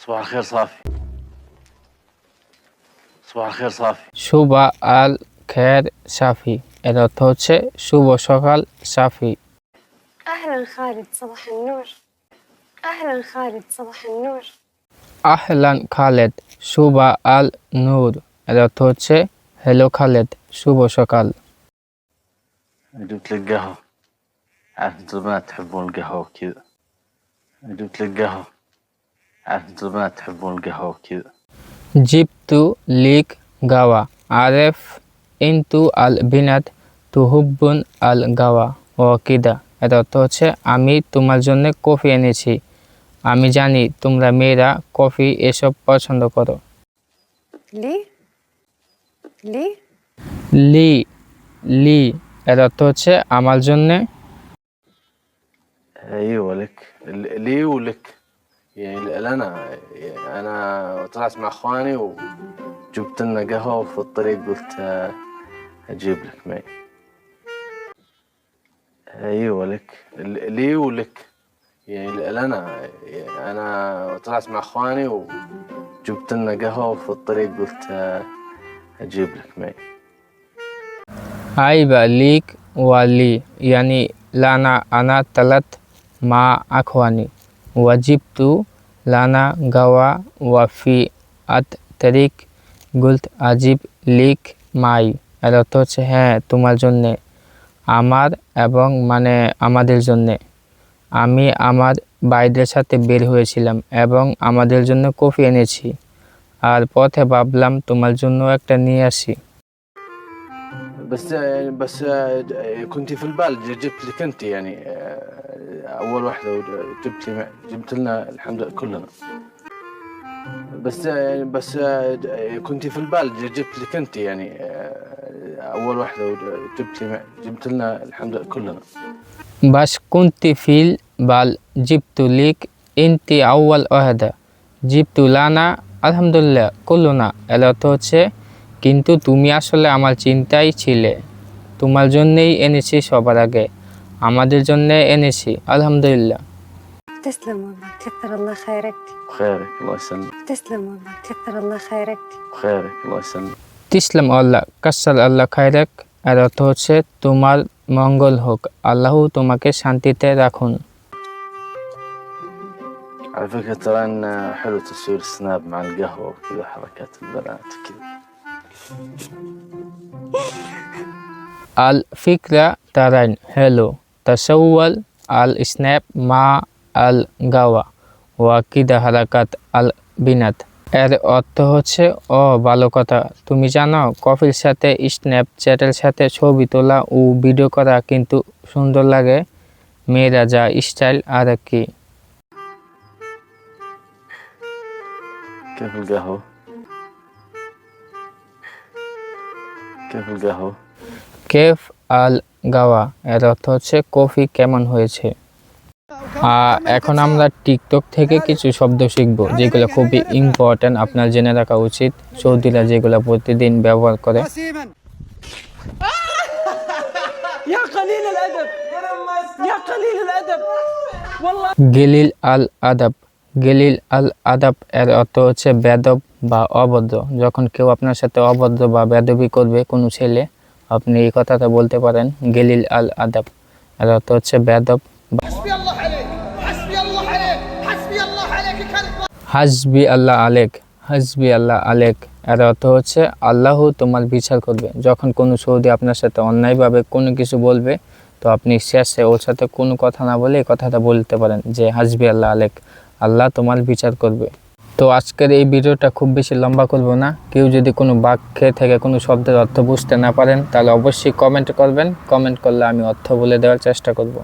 صباح الخير صافي صباح الخير صافي সুবা আল খের সাফি এর অর্থ হচ্ছে শুভ সকাল সাফি أهلا خالد صباح النور أهلا خالد صباح النور আহলান খালেদ সুবা আল নূর এর অর্থ হচ্ছে হ্যালো খালেদ শুভ সকাল جبت لك قهوة عارف انتوا البنات تحبون القهوة وكذا جبت لك قهوة عارف انتوا البنات تحبون القهوة وكذا জিপ্তু লিক গাওয়া আরেফ ইনতু আল বিনাত তুহুব্বুন আল গাওয়া ও কিদা এর অর্থ হচ্ছে আমি তোমার জন্য কফি এনেছি আমি জানি তোমরা মেয়েরা কফি এসব পছন্দ করো لي لي লি লি এর অর্থ হচ্ছে আমার জন্যে ايوه لك ل- لي ولك يعني أنا أنا طلعت مع إخواني وجبت لنا قهوة وفي الطريق قلت آه، أجيب لك معي أيوه لك لي ولك. يعني أنا أنا طلعت مع إخواني وجبت لنا قهوة وفي الطريق قلت آه، أجيب لك معي عيب عليك ولي يعني لا أنا أنا طلعت مع إخواني. ওয়াজিবতু লানা গাওয়া ওয়াফি আত তারিক গুলত আজিব লিক মাই এর অর্থ হচ্ছে হ্যাঁ তোমার জন্যে, আমার এবং মানে আমাদের জন্যে। আমি আমার বাইদের সাথে বের হয়েছিলাম এবং আমাদের জন্য কফি এনেছি। আর পথে ভাবলাম তোমার জন্য একটা নিয়ে আসি। بس يعني بس آه، ج- كنت في البال ج- جبت لك انت يعني آه، اول واحده وج- جبت لي مع- جبت لنا الحمد لله كلنا بس يعني بس آه، ج- كنت في البال ج- جبت لك انت يعني آه، اول واحده وج- جبت لي مع- جبت لنا الحمد لله كلنا বাস কুন্তি ফিল বাল জিপ্তু লিক ইনতি আউয়াল ওয়াহাদা জিপ্তু লানা আলহামদুলিল্লাহ কুল্লুনা এর অর্থ হচ্ছে কিন্তু তুমি আসলে আমার চিন্তায় ছিলে তোমার জন্যেই এনেছি সবার আগে আমাদের জন্যে এনেছি আলহামদুলিল্লাহ تسلم والله كثر الله خيرك بخيرك الله يسلمك تسلم والله كثر الله خيرك بخيرك الله يسلمك তিসলাম আল্লাহ কাসাল আল্লাহ খায়রাক এর অর্থ হচ্ছে তোমার মঙ্গল হোক আল্লাহ তোমাকে শান্তিতে রাখুন على فكره ترى ان حلو تصوير سناب مع القهوه وكذا حركات البنات وكذا আল ফিকরা তারাইন, হ্যালো তাসাউয়াল আল স্ন্যাপ মা আল গাওয়া ওয়াকিদা হারাকাত আল বিনাত এর অর্থ হচ্ছে, ও, ভালো কথা। তুমি জানো, কফির সাথে স্ন্যাপচ্যাটের সাথে ছবি তোলা ও ভিডিও করা কিন্তু সুন্দর লাগে। মেয়েরা যা স্টাইল, আর কি। কেফ আল গাওয়া এর অর্থ হচ্ছে কফি কেমন হয়েছে। এখন আমরা টিকটক থেকে কিছু শব্দ শিখব যেগুলো খুবই ইম্পর্ট্যান্ট আপনার জেনে রাখা উচিত সৌদিরা যেগুলো প্রতিদিন ব্যবহার করে। গেলিল আল আদাব। গেলিল আল আদাব এর অর্থ হচ্ছে বেদব বা অবদ্ধ যখন কেউ আপনার সাথে অবদ্ধ বা বেদবি করবে, কোনো ছেলে, আপনি এই কথাটা বলতে পারেন, গেলিল আল আদাব। এর অর্থ হচ্ছে বেদব হাসবি আল্লাহ আলেক, হাসবি আল্লাহ আলেক। এর অর্থ হচ্ছে আল্লাহ তোমার বিচার করবে। যখন কোনো সৌদি আপনার সাথে অন্যায়ভাবে কোনো কিছু বলবে, তো আপনি শেষে ওর সাথে কোনো কথা না বলে এই কথাটা বলতে পারেন যে হাসবি আল্লাহ আলেক। আল্লাহ তোমার বিচার করবে। তো আজকের এই ভিডিওটা খুব বেশি লম্বা করব না। কেউ যদি কোনো বাক্যে থেকে কোনো শব্দের অর্থ বুঝতে না পারেন, তাহলে অবশ্যই কমেন্ট করবেন। কমেন্ট করলে আমি অর্থ বলে দেওয়ার চেষ্টা করব।